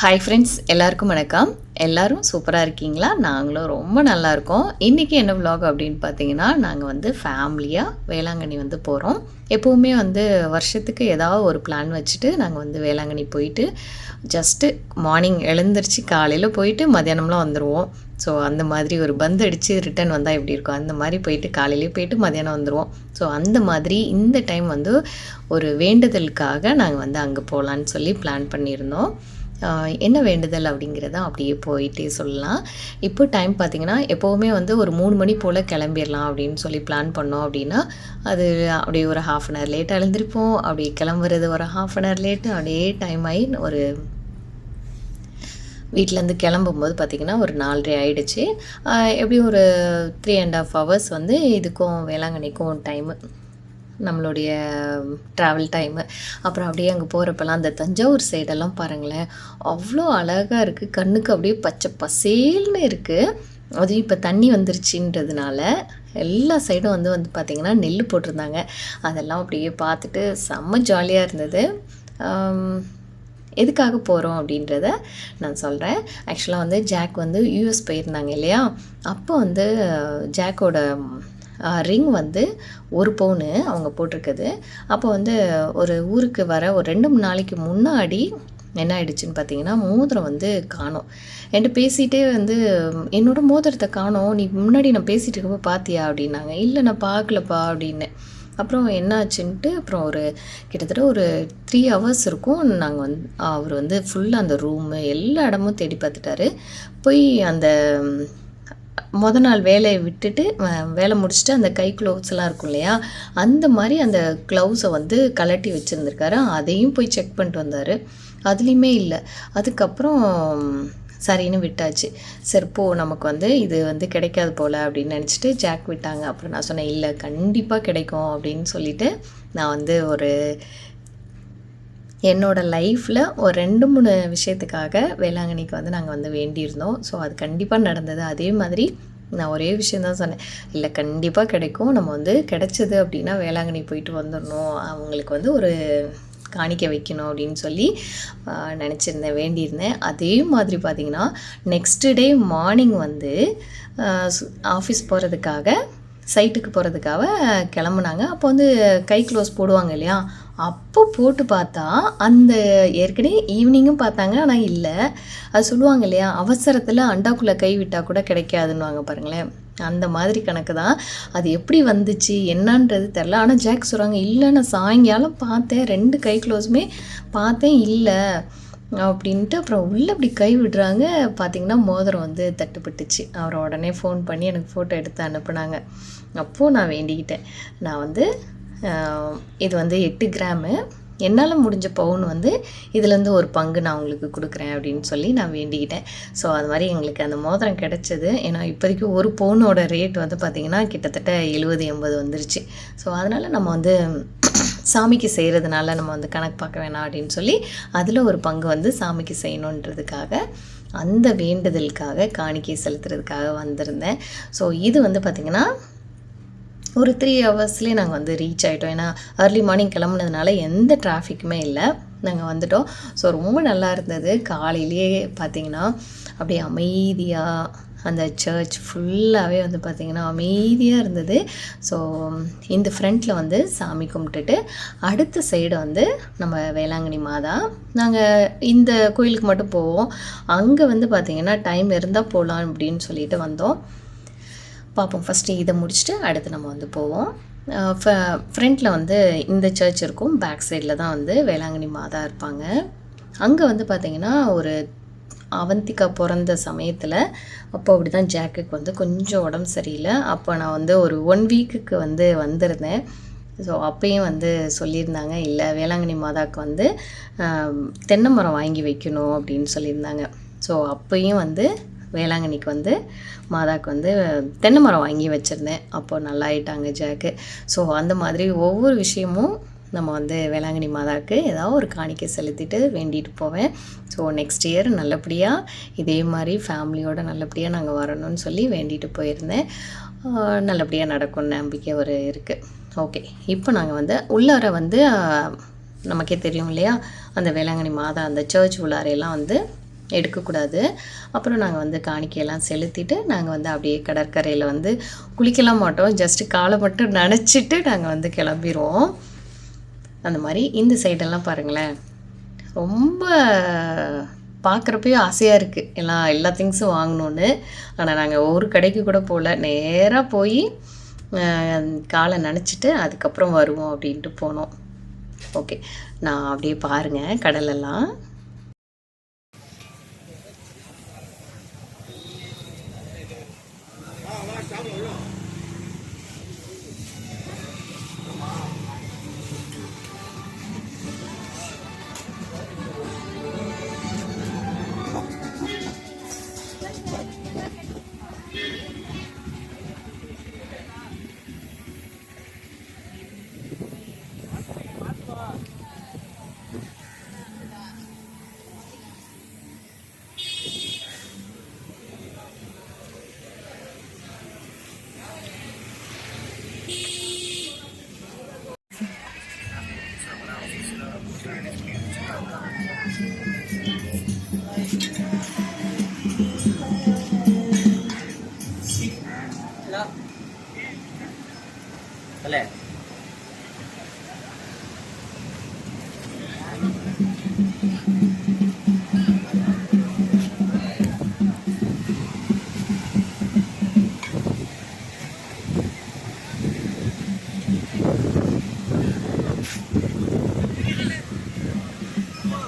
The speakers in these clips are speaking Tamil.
ஹாய் ஃப்ரெண்ட்ஸ் எல்லாருக்கும் வணக்கம். எல்லோரும் சூப்பராக இருக்கீங்களா? நாங்களும் ரொம்ப நல்லா இருக்கோம். இன்றைக்கி என்ன விலாக் அப்படின்னு பார்த்தீங்கன்னா நாங்கள் வந்து ஃபேமிலியாக வேளாங்கண்ணி வந்து போகிறோம் எப்போவுமே வந்து வருஷத்துக்கு ஏதாவது ஒரு பிளான் வச்சுட்டு நாங்கள் வந்து வேளாங்கண்ணி போயிட்டு ஜஸ்ட்டு மார்னிங் எழுந்திரிச்சு காலையில் போயிட்டு மதியானம்லாம் வந்துடுவோம் ஸோ அந்த மாதிரி ஒரு பந்து அடித்து ரிட்டர்ன் வந்தால் எப்படி இருக்கும்? அந்த மாதிரி போயிட்டு காலையிலே போயிட்டு மதியானம் வந்துடுவோம் ஸோ அந்த மாதிரி இந்த டைம் வந்து ஒரு வேண்டுதலுக்காக நாங்கள் வந்து அங்கே போகலான்னு சொல்லி பிளான் பண்ணியிருந்தோம். என்ன வேண்டுதல் அப்படிங்கிறத அப்படியே போயிட்டே சொல்லலாம். இப்போ டைம் பார்த்திங்கன்னா எப்போவுமே வந்து ஒரு மூணு மணி போல் கிளம்பிடலாம் அப்படின்னு சொல்லி பிளான் பண்ணோம் அப்படின்னா அது அப்படியே ஒரு ஹாஃப் அன் ஹவர் லேட்டாக எழுந்திருப்போம். அப்படி கிளம்புறது ஒரு ஹாஃப் அன் ஹவர் லேட்டு அப்படியே டைம் ஆகி ஒரு வீட்டிலேருந்து கிளம்பும்போது பார்த்திங்கன்னா ஒரு நாலரை ஆயிடுச்சு. எப்படியும் ஒரு த்ரீ அண்ட் ஹாஃப் ஹவர்ஸ் வந்து இதுக்கும் வேளாங்கண்ணிக்கும் டைமு நம்மளுடைய ட்ராவல் டைமு அப்புறம் அப்படியே அங்கே போகிறப்பெல்லாம் அந்த தஞ்சாவூர் சைடெல்லாம் பாருங்களேன். அவ்வளோ அழகாக இருக்குது கண்ணுக்கு அப்படியே பச்சை பசேல்னு இருக்குது அதுவும் இப்போ தண்ணி வந்துருச்சுன்றதுனால எல்லா சைடும் வந்து வந்து பார்த்திங்கன்னா நெல் போட்டிருந்தாங்க. அதெல்லாம் அப்படியே பார்த்துட்டு செம்ம ஜாலியாக இருந்தது. எதுக்காக போகிறோம் அப்படின்றத நான் சொல்கிறேன் ஆக்சுவலாக வந்து ஜாக் வந்து யூஎஸ் போயிருந்தாங்க இல்லையா? அப்போ வந்து ஜாக்கோட ரிங் வந்து ஒரு பவுனு அவங்க போட்டிருக்குது. அப்போ வந்து ஒரு ஊருக்கு வர ஒரு ரெண்டு மூணு நாளைக்கு முன்னாடி என்ன ஆயிடுச்சுன்னு பார்த்தீங்கன்னா மோதிரம் வந்து காணோம். என்கிட்ட பேசிகிட்டே வந்து என்னோட மோதிரத்தை காணோம். நீ முன்னாடி நான் பேசிகிட்டு இருக்கப்போ பார்த்தியா அப்படின்னாங்க. இல்லை நான் பார்க்கலப்பா அப்படின்னு. அப்புறம் என்னாச்சுன்ட்டு அப்புறம் ஒரு கிட்டத்தட்ட ஒரு த்ரீ ஹவர்ஸ் இருக்கும். நாங்கள் வந்து அவர் வந்து ஃபுல்லாக அந்த ரூமு எல்லா இடமும் தேடி பார்த்துட்டாரு. போய் அந்த முத நாள் வேலையை விட்டுட்டு வேலை முடிச்சுட்டு அந்த கை க்ளவுஸ்லாம் இருக்கும் இல்லையா? அந்த மாதிரி அந்த க்ளவுஸை வந்து கலட்டி வச்சுருந்துருக்காரு. அதையும் போய் செக் பண்ணிட்டு வந்தார். அதுலேயுமே இல்லை. அதுக்கப்புறம் சரின்னு விட்டாச்சு. சரி போ நமக்கு வந்து இது வந்து கிடைக்காது போல் அப்படின்னு நினச்சிட்டு ஜாக் விட்டாங்க. அப்புறம் நான் சொன்னேன் இல்லை கண்டிப்பாக கிடைக்கும். அப்படின்னு சொல்லிட்டு நான் வந்து ஒரு என்னோடய லைஃப்பில் ஒரு ரெண்டு மூணு விஷயத்துக்காக வேளாங்கண்ணிக்கு வந்து நாங்கள் வந்து வேண்டியிருந்தோம். ஸோ அது கண்டிப்பாக நடந்தது. அதே மாதிரி நான் ஒரே விஷயந்தான் சொன்னேன். இல்லை கண்டிப்பாக கிடைக்கும். நம்ம வந்து கிடைச்சது அப்படின்னா வேளாங்கண்ணி போயிட்டு வந்துடணும் அவங்களுக்கு வந்து ஒரு காணிக்க வைக்கணும் அப்படின்னு சொல்லி நினச்சிருந்தேன் வேண்டியிருந்தேன். அதே மாதிரி பார்த்திங்கன்னா நெக்ஸ்ட் டே மார்னிங் வந்து ஆஃபீஸ் போகிறதுக்காக சைட்டுக்கு போகிறதுக்காக கிளம்புனாங்க. அப்போ வந்து கை க்ளோஸ் போடுவாங்க இல்லையா? அப்போ போட்டு பார்த்தா அந்த ஏற்கனவே ஈவினிங்கும் பார்த்தாங்க ஆனால் இல்லை. அது சொல்லுவாங்க இல்லையா? அவசரத்தில் அண்டாக்குள்ளே கை விட்டால் கூட கிடைக்காதுன்னுவாங்க பாருங்களேன். அந்த மாதிரி கணக்கு தான். அது எப்படி வந்துச்சு? என்னன்றது தெரில ஆனால் ஜாக் சொல்கிறாங்க இல்லை நான் சாயங்காலம் பார்த்தேன். ரெண்டு கை க்ளோஸுமே பார்த்தேன் இல்லை. அப்படின்ட்டு அப்புறம் உள்ளே அப்படி கை விடுறாங்க. பார்த்தீங்கன்னா மோதிரம் வந்து தட்டுப்பட்டுச்சு. அவரை உடனே ஃபோன் பண்ணி எனக்கு ஃபோட்டோ எடுத்து அனுப்புனாங்க. அப்போது நான் வேண்டிக்கிட்டேன். நான் வந்து இது வந்து எட்டு கிராமு என்னால் முடிஞ்ச பவுன் வந்து இதுலேருந்து ஒரு பங்கு நான் உங்களுக்கு கொடுக்குறேன் அப்படின்னு சொல்லி நான் வேண்டிக்கிட்டேன். ஸோ அது மாதிரி எங்களுக்கு அந்த மோதிரம் கிடைச்சது. ஏன்னா இப்போதைக்கு ஒரு பவுனோட ரேட் வந்து பார்த்திங்கன்னா கிட்டத்தட்ட எழுபது எண்பது வந்துருச்சு. ஸோ அதனால் நம்ம வந்து சாமிக்கு செய்கிறதுனால நம்ம வந்து கணக்கு பார்க்க வேணாம் அப்படின்னு சொல்லி அதில் ஒரு பங்கு வந்து சாமிக்கு செய்யணுன்றதுக்காக அந்த வேண்டுதலுக்காக காணிக்கை செலுத்துறதுக்காக வந்திருந்தேன். ஸோ இது வந்து பார்த்திங்கன்னா ஒரு த்ரீ ஹவர்ஸ்லேயே நாங்கள் வந்து ரீச் ஆகிட்டோம் ஏன்னா அர்லி மார்னிங் கிளம்புனதுனால எந்த டிராஃபிக்குமே இல்லை. நாங்கள் வந்துட்டோம். ஸோ ரொம்ப நல்லா இருந்தது. காலையிலேயே பார்த்திங்கன்னா அப்படியே அமைதியாக அந்த சர்ச் ஃபுல்லாகவே வந்து பார்த்திங்கன்னா அமைதியாக இருந்தது. ஸோ இந்த ஃப்ரண்ட்டில் வந்து சாமி கும்பிட்டுட்டு அடுத்த சைடு வந்து நம்ம வேளாங்கண்ணி மாதா. நாங்கள் இந்த கோயிலுக்கு மட்டும் போவோம். அங்கே வந்து பார்த்திங்கன்னா டைம் இருந்தால் போகலாம் அப்படின்னு சொல்லிட்டு வந்தோம். பார்ப்போம் ஃபஸ்ட்டு இதை முடிச்சுட்டு அடுத்து நம்ம வந்து போவோம். ஃப்ரண்ட்டில் வந்து இந்த சர்ச் இருக்கும். பேக் சைடில் தான் வந்து வேளாங்கண்ணி மாதா இருப்பாங்க. அங்கே வந்து பார்த்திங்கன்னா ஒரு அவந்திகா பிறந்த சமயத்தில் அப்போ அப்படி தான் ஜாக்குக்கு வந்து கொஞ்சம் உடம்பு சரியில்லை. அப்போ நான் வந்து ஒரு ஒன் வீக்குக்கு வந்து வந்திருந்தேன். ஸோ அப்பயும் வந்து சொல்லியிருந்தாங்க இல்லை வேளாங்கண்ணி மாதாவுக்கு வந்து தென்னை மரம் வாங்கி வைக்கணும் அப்படின்னு சொல்லியிருந்தாங்க. ஸோ அப்பயும் வந்து வேளாங்கண்ணிக்கு வந்து மாதாக்கு வந்து தென்னை மரம் வாங்கி வச்சுருந்தேன். அப்போ நல்லா ஆயிட்டாங்க ஜாக்கு ஸோ அந்த மாதிரி ஒவ்வொரு விஷயமும் நம்ம வந்து வேளாங்கண்ணி மாதாவுக்கு ஏதாவது ஒரு காணிக்கை செலுத்திட்டு வேண்டிட்டு போவேன். ஸோ நெக்ஸ்ட் இயர் நல்லபடியாக இதே மாதிரி ஃபேமிலியோடு நல்லபடியாக நாங்கள் வரணும்னு சொல்லி வேண்டிட்டு போயிருந்தேன். நல்லபடியாக நடக்கும்னு நம்பிக்கை ஒரு இருக்குது ஓகே இப்போ நாங்கள் வந்து உள்ளார வந்து நமக்கே தெரியும் இல்லையா? அந்த வேளாங்கண்ணி மாதா அந்த சர்ச் உள்ளாரையெல்லாம் வந்து எடுக்கக்கூடாது. அப்புறம் நாங்கள் வந்து காணிக்கையெல்லாம் செலுத்திட்டு நாங்கள் வந்து அப்படியே கடற்கரையில் வந்து குளிக்கலாம் மாட்டோம். ஜஸ்ட்டு காலை மட்டும் நனைச்சிட்டு நாங்கள் வந்து கிளம்பிடுவோம் அந்த மாதிரி இந்த சைடெல்லாம் பாருங்களேன். ரொம்ப பார்க்குறப்பயே ஆசையாக இருக்குது எல்லாம் எல்லா திங்ஸும் வாங்கணுன்னு ஆனால் நாங்கள் ஒரு கடைக்கு கூட போகல நேராக போய் காலை நனைச்சிட்டு அதுக்கப்புறம் வருவோம் அப்படின்ட்டு போனோம். ஓகே நான் அப்படியே பாருங்கள் கடலெல்லாம்.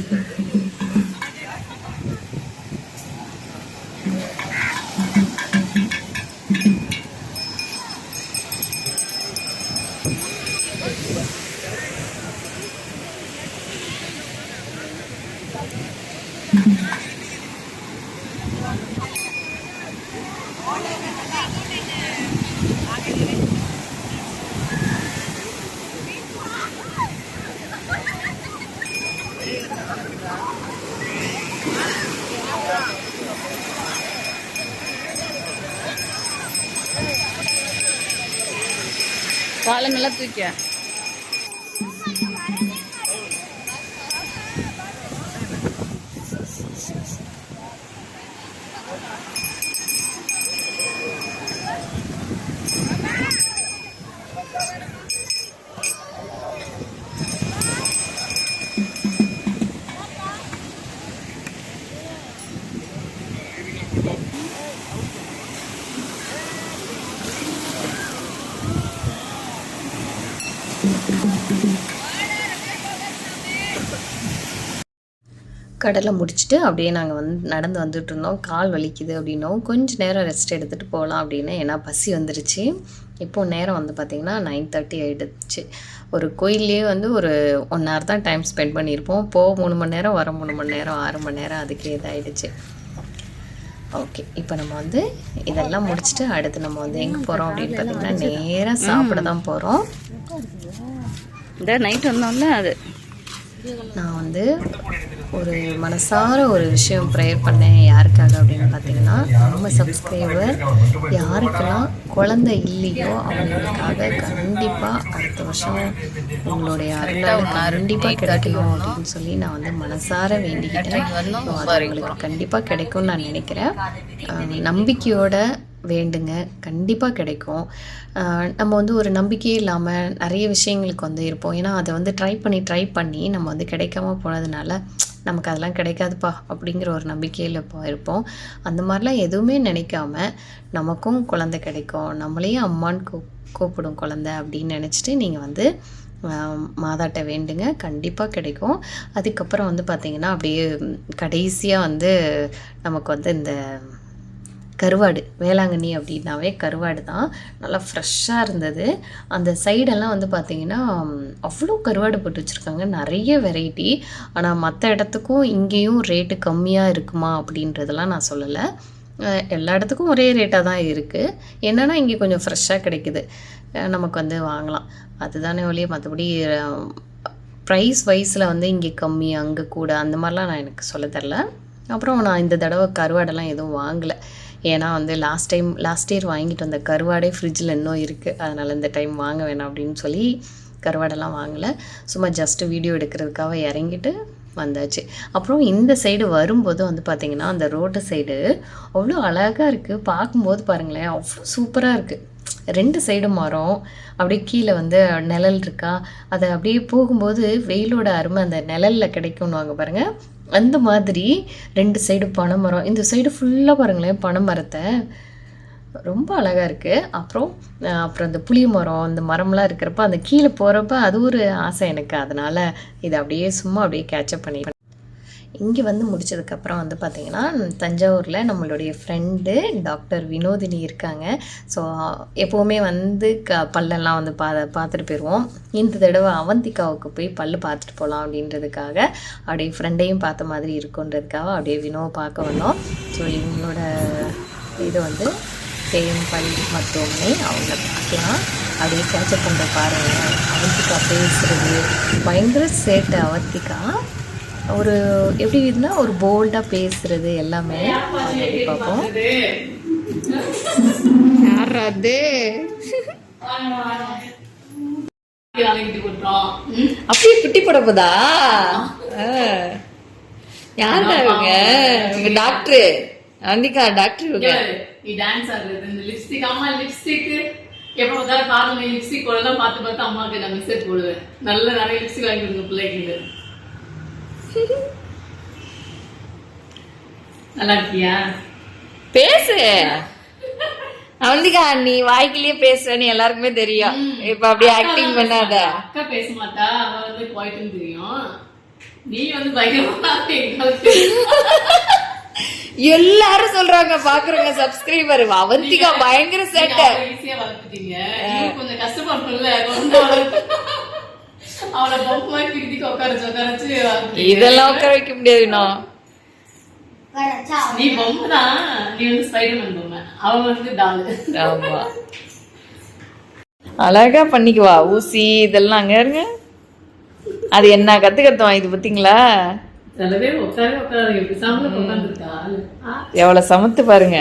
something. காலை நல்லா தூக்க கடலை முடிச்சுட்டு அப்படியே நாங்கள் வந்து நடந்து வந்துட்டு இருந்தோம். கால் வலிக்குது அப்படின்னோம் கொஞ்ச நேரம் ரெஸ்ட் எடுத்துகிட்டு போகலாம் அப்படின்னு ஏன்னா பசி வந்துருச்சு. இப்போ நேரம் வந்து பார்த்திங்கன்னா நைன் தேர்ட்டி ஆகிடுச்சு ஒரு கோயிலே வந்து ஒரு ஒன் ஹவர் தான் டைம் ஸ்பெண்ட் பண்ணியிருப்போம். போக மூணு மணி நேரம் வர மூணு மணி நேரம் ஆறு மணி நேரம் அதுக்கே இதாகிடுச்சு ஓகே இப்போ நம்ம வந்து இதெல்லாம் முடிச்சுட்டு அடுத்து நம்ம வந்து எங்கே போகிறோம் அப்படின்னு பார்த்தீங்கன்னா நேராக சாப்பிட தான் போகிறோம் இந்த நைட் வந்தோம்ல அது. நான் வந்து ஒரு மனசார ஒரு விஷயம் ப்ரேயர் பண்ணேன் யாருக்காக அப்படின்னு பார்த்தீங்கன்னா நம்ம சப்ஸ்கிரைபர் யாருக்கெல்லாம் குழந்தை இல்லையோ அவங்களுக்காக கண்டிப்பாக அடுத்த வருஷம் உங்களுடைய அருளால் கண்டிப்பாக கிடைக்கணும் அப்படின்னு சொல்லி நான் வந்து மனசார வேண்டிக்கிட்டேன். அவங்களுக்கு கண்டிப்பாக கிடைக்கும்னு நான் நினைக்கிறேன். நம்பிக்கையோட வேண்டுங்க. கண்டிப்பாக கிடைக்கும். நம்ம வந்து ஒரு நம்பிக்கையே இல்லாமல் நிறைய விஷயங்களுக்கு வந்து இருப்போம். ஏன்னா அதை வந்து ட்ரை பண்ணி ட்ரை பண்ணி நம்ம வந்து கிடைக்காம போனதுனால நமக்கு அதெல்லாம் கிடைக்காதுப்பா அப்படிங்கிற ஒரு நம்பிக்கையில் இப்போ இருப்போம். அந்த மாதிரிலாம் எதுவுமே நினைக்காம நமக்கும் குழந்தை கிடைக்கும். நம்மளையும் அம்மான்னு கூ கூப்பிடும் குழந்தை அப்படின்னு நினச்சிட்டு நீங்கள் வந்து மாதாட்ட வேண்டுங்க. கண்டிப்பாக கிடைக்கும். அதுக்கப்புறம் வந்து பார்த்திங்கன்னா அப்படியே கடைசியாக வந்து நமக்கு வந்து இந்த கருவாடு வேளாங்கண்ணி அப்படின்னாவே கருவாடு தான். நல்லா ஃப்ரெஷ்ஷாக இருந்தது. அந்த சைடெல்லாம் வந்து பார்த்திங்கன்னா அவ்வளோ கருவாடு போட்டு வச்சுருக்காங்க. நிறைய வெரைட்டி ஆனால் மற்ற இடத்துக்கும் இங்கேயும் ரேட்டு கம்மியாக இருக்குமா அப்படின்றதெல்லாம் நான் சொல்லலை. எல்லா இடத்துக்கும் ஒரே ரேட்டாக தான் இருக்குது என்னென்னா இங்கே கொஞ்சம் ஃப்ரெஷ்ஷாக கிடைக்குது. நமக்கு வந்து வாங்கலாம். அதுதானே ஒழிய மற்றபடி ப்ரைஸ் வைஸில் வந்து இங்கே கம்மி அங்கே கூட அந்த மாதிரிலாம் நான் எனக்கு சொல்ல தெரில. அப்புறம் நான் இந்த தடவை கருவாடெல்லாம் எதுவும் வாங்கலை. ஏன்னா வந்து லாஸ்ட் டைம் லாஸ்ட் இயர் வாங்கிட்டு வந்த கருவாடே ஃப்ரிட்ஜில் இன்னும் இருக்குது அதனால் இந்த டைம் வாங்க வேணாம் அப்படின்னு சொல்லி கருவாடெல்லாம் வாங்கலை. சும்மா ஜஸ்ட்டு வீடியோ எடுக்கிறதுக்காக இறங்கிட்டு வந்தாச்சு. அப்புறம் இந்த சைடு வரும்போது வந்து பார்த்திங்கன்னா அந்த ரோட்டு சைடு அவ்வளோ அழகாக இருக்குது பார்க்கும்போது பாருங்களேன் அவ்வளோ சூப்பராக இருக்குது ரெண்டு சைடு மரம் அப்படியே கீழே வந்து நிழல் இருக்கா? அதை அப்படியே போகும்போது வெயிலோட அருமை அந்த நிழலில் கிடைக்கும்னு வாங்க பாருங்கள் அந்த மாதிரி ரெண்டு சைடு பனை மரம் இந்த சைடு ஃபுல்லாக பாருங்களேன் பனை மரத்தை ரொம்ப அழகாக இருக்குது அப்புறம் அப்புறம் அந்த புளிய மரம் அந்த மரம்லாம் இருக்கிறப்ப அந்த கீழே போகிறப்ப அது ஒரு ஆசை எனக்கு. அதனால் இதை அப்படியே சும்மா அப்படியே கேட்சப் பண்ணி இங்கே வந்து முடிச்சதுக்கப்புறம் வந்து பார்த்திங்கன்னா தஞ்சாவூரில் நம்மளுடைய ஃப்ரெண்டு டாக்டர் வினோதினி இருக்காங்க. ஸோ எப்போவுமே வந்து க பல்லெல்லாம் வந்து பா பார்த்துட்டு போயிடுவோம் இந்த தடவை அவந்திகாவுக்கு போய் பல்லு பார்த்துட்டு போகலாம் அப்படின்றதுக்காக அப்படியே ஃப்ரெண்டையும் பார்த்த மாதிரி இருக்குன்றதுக்காக அப்படியே வினோவை பார்க்க வந்தோம். ஸோ இவங்களோட இது வந்து தேன் பல் மருத்துவமனை அவங்க பார்க்கலாம். அப்படியே கேட்சப் பண்ணுற பாருங்க. அவந்திகா பேசுகிறது பயங்கர சேட்டை அவந்திகா. ஒரு எப்படி இதுனா ஒரு போல்டாக பேசுறது எல்லாமே. பார்ப்போம். யார் அது? அப்படியே குட்டி போட போதா? யாருடா இவங்க? இவங்க டாக்டரு. அந்திகா டாக்டர் இவங்க. நீ டான்ஸ் ஆடுறது. இந்த லிப்ஸ்டிக் அம்மா லிப்ஸ்டிக் எப்ப பார்த்தாலும் காரணம் லிப்ஸ்டிக் போடலாம் பார்த்து பார்த்து அம்மாவுக்கு நான் மெசேஜ் போடுவேன். நல்ல நிறைய லிப்ஸ்டிக் வாங்கி கொடுங்க பிள்ளைக்கு நல்லா இருக்கியா பேசு. அவந்திகா நீ வாய்க்கிலேயே பேசுறேன்னு எல்லாருக்குமே தெரியும். இப்ப அப்படியே ஆக்டிங் பண்ணாத. அக்கா பேச மாட்டா அவ வந்து போயிட்டுன்னு தெரியும். நீ வந்து பயங்கரமா எல்லாரும் சொல்றாங்க பாக்குறவங்க சப்ஸ்கிரைபர் அவந்திகா பயங்கர சேட்டை. ஈஸியா வளர்த்துட்டீங்க. கொஞ்சம் வளர்த்து அவளை பொம்மை மாதிரி திருத்தி உட்கார வச்சு உட்கார வச்சு வளர்த்துட்டீங்க. இதெல்லாம் உட்கார வைக்க முடியாது இன்னும் நீ பொம்மை தான். நீ வந்து ஸ்பைடர்மேன் பொம்மை அவ வந்து டால் ஆமா. அழகா பண்ணிக்குவா. ஊசி இதெல்லாம் அங்க இருங்க. அது என்ன கத்து கத்துவான் இது பாத்தீங்களா? எவ்வளவு சமத்து பாருங்க.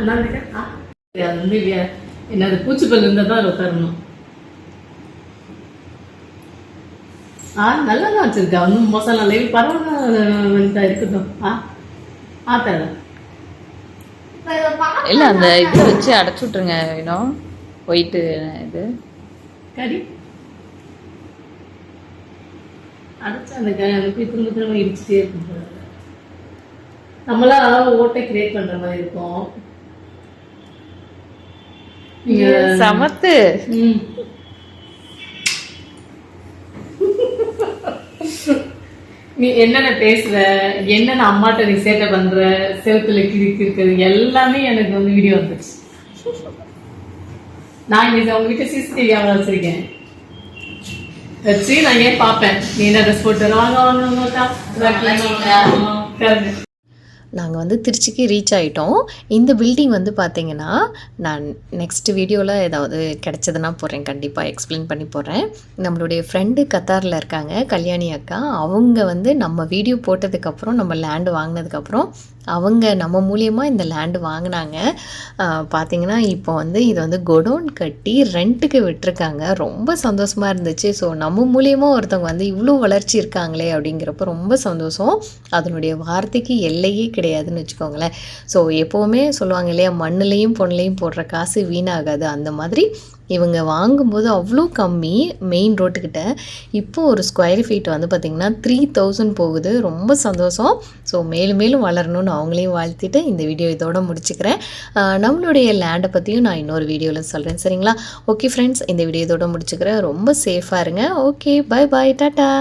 அது வந்து வே- என்னது பூச்சிப்பல் இருந்தா தான் அதுல உட்காரணும் ஆ நல்லா தான் வச்சிருக்கா ஒன்றும் மோசம் இல்லை பரவாயில்ல இருக்கட்டும் ஆ ஆ தர இல்ல அந்த இது வச்சு அடைச்சு விட்டுருங்க வேணும் ஒயிட்டு இது. கறி அடைச்சு அந்த கறி அனுப்பி திரும்ப திரும்ப இடிச்சுட்டே இருக்கும் நம்மளா ஓட்டை கிரியேட் பண்ற மாதிரி இருக்கும். சமத்து. நீ என்னென்ன பேசுற? என்னென்ன அம்மாட்ட நீ சேட்டை பண்ற? செவத்துல கிறுக்கு இருக்கிறது எல்லாமே எனக்கு வந்து வீடியோ வந்துச்சு நான் இன்னைக்கு உங்க வீட்டு சிசிடிவி கேமரா வச்சிருக்கேன். வச்சு நான் ஏன் பார்ப்பேன்? நீ என்ன ட்ரெஸ் போட்டு? வாங்க வாங்க. நாங்கள் வந்து திருச்சிக்கு ரீச் ஆகிட்டோம் இந்த பில்டிங் வந்து பார்த்தீங்கன்னா நான் நெக்ஸ்ட் வீடியோவில் ஏதாவது கிடச்சதுன்னா போடுறேன். கண்டிப்பாக எக்ஸ்பிளைன் பண்ணி போடுறேன். நம்மளுடைய ஃப்ரெண்டு கத்தாரில் இருக்காங்க கல்யாணி அக்கா. அவங்க வந்து நம்ம வீடியோ போட்டதுக்கப்புறம் நம்ம லேண்டு வாங்கினதுக்கப்புறம் அவங்க நம்ம மூலியமாக இந்த லேண்டு வாங்கினாங்க. பார்த்தீங்கன்னா இப்போ வந்து இது வந்து கொடோன் கட்டி ரெண்ட்டுக்கு விட்டிருக்காங்க. ரொம்ப சந்தோஷமாக இருந்துச்சு. ஸோ நம்ம மூலியமாக ஒருத்தவங்க வந்து இவ்வளோ வளர்ச்சி இருக்காங்களே அப்படிங்கிறப்ப ரொம்ப சந்தோஷம். அதனுடைய வார்த்தைக்கு எல்லையே கிடையாதுன்னு வச்சுக்கோங்களேன். ஸோ எப்போவுமே சொல்லுவாங்க இல்லையா மண்ணுலேயும் பொண்ணுலேயும் போடுற காசு வீணாகாது. அந்த மாதிரி இவங்க வாங்கும்போது அவ்வளோ கம்மி மெயின் ரோட்டுக்கிட்ட இப்போ ஒரு ஸ்கொயர் ஃபீட் வந்து பார்த்திங்கன்னா த்ரீ தௌசண்ட் போகுது. ரொம்ப சந்தோஷம். ஸோ மேலும் மேலும் வளரணும்னு அவங்களையும் வாழ்த்திட்டு இந்த வீடியோ இதோட முடிச்சுக்கிறேன். நம்மளுடைய லேண்டை பற்றியும் நான் இன்னொரு வீடியோவில் சொல்கிறேன் சரிங்களா? ஓகே ஃப்ரெண்ட்ஸ் இந்த வீடியோ இதோட முடிச்சுக்கிறேன். ரொம்ப சேஃபாக இருங்க. Okay bye bye tata